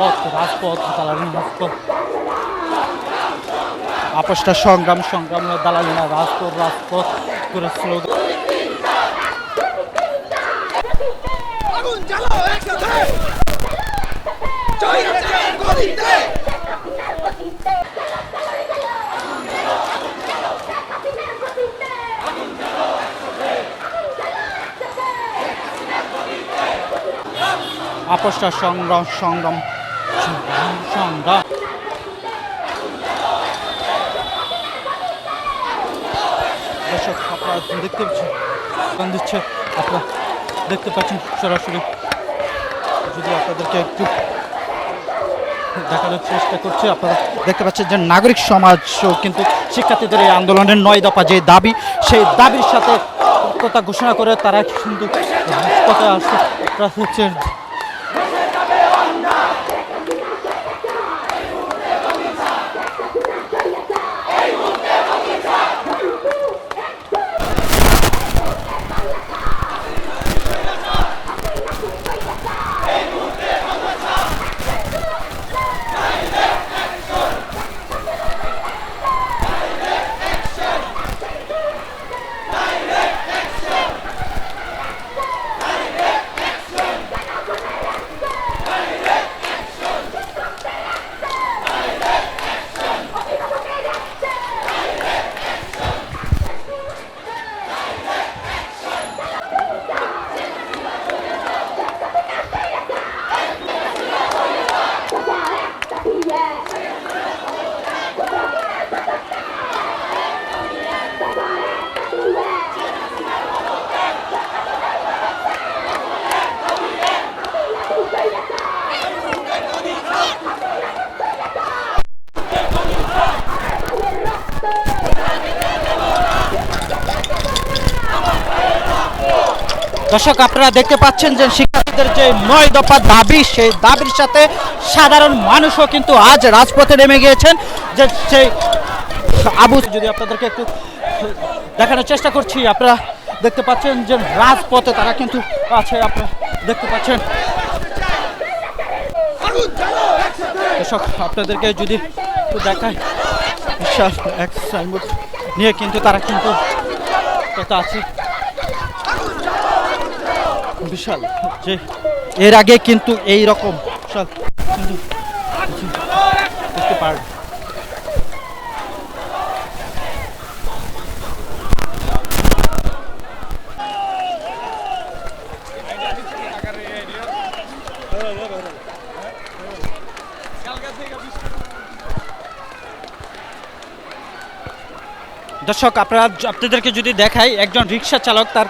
রাজপথ রাজপথ দালালিন রাজপথ। আপোষটা সংগ্রাম সংগ্রাম দালালিনা রাজপথ রাজপথ করে স্লোগান আপোষটা সংগ্রাম সংগ্রাম। সংগ্রাম দেখতে পাচ্ছেন আপনারা দেখতে পাচ্ছেন সরাসরি যদি আপনাদেরকে একটু দেখানোর চেষ্টা করছি আপনারা দেখতে পাচ্ছেন যে নাগরিক সমাজও কিন্তু শিক্ষার্থীদের এই আন্দোলনের নয় দফা যে দাবি সেই দাবির সাথে কথা ঘোষণা করে তারা কিন্তু রাজপথে আসছে হচ্ছে দর্শক, আপনারা দেখতে পাচ্ছেন যে শিক্ষার্থীদের যে নয় দফা দাবি, সেই দাবির সাথে সাধারণ মানুষও কিন্তু আজ রাজপথে নেমে গিয়েছেন। যে সেই আবু যদি আপনাদেরকে একটু দেখানোর চেষ্টা করছি, আপনারা দেখতে পাচ্ছেন যে রাজপথে তারা কিন্তু আছে আপনারা দেখতে পাচ্ছেন। দর্শক, আপনাদেরকে যদি একটু দেখায় এক সাইনবোর্ড নিয়ে কিন্তু তারা কিন্তু কথা আছে। বিশাল। এর আগে কিন্তু এই রকম দর্শক, আপনারা আপনাদেরকে যদি দেখাই, একজন রিক্সা চালক তার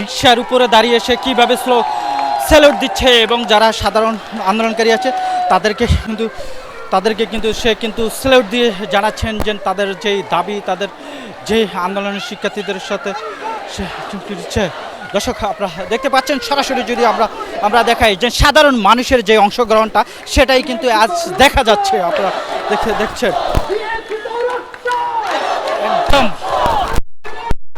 রিক্সার উপরে দাঁড়িয়ে সে কীভাবে স্লো স্যালুট দিচ্ছে এবং যারা সাধারণ আন্দোলনকারী আছে, তাদেরকে কিন্তু তাদেরকে কিন্তু, সে কিন্তু স্যালুট দিয়ে জানাচ্ছেন যে তাদের যেই দাবি, তাদের যে আন্দোলনের শিক্ষার্থীদের সাথে সে দিচ্ছে। দর্শক, আপনারা দেখতে পাচ্ছেন, সরাসরি যদি আমরা আমরা দেখাই যে সাধারণ মানুষের যে অংশগ্রহণটা, সেটাই কিন্তু আজ দেখা যাচ্ছে। আপনারা দেখে, দেখছেন।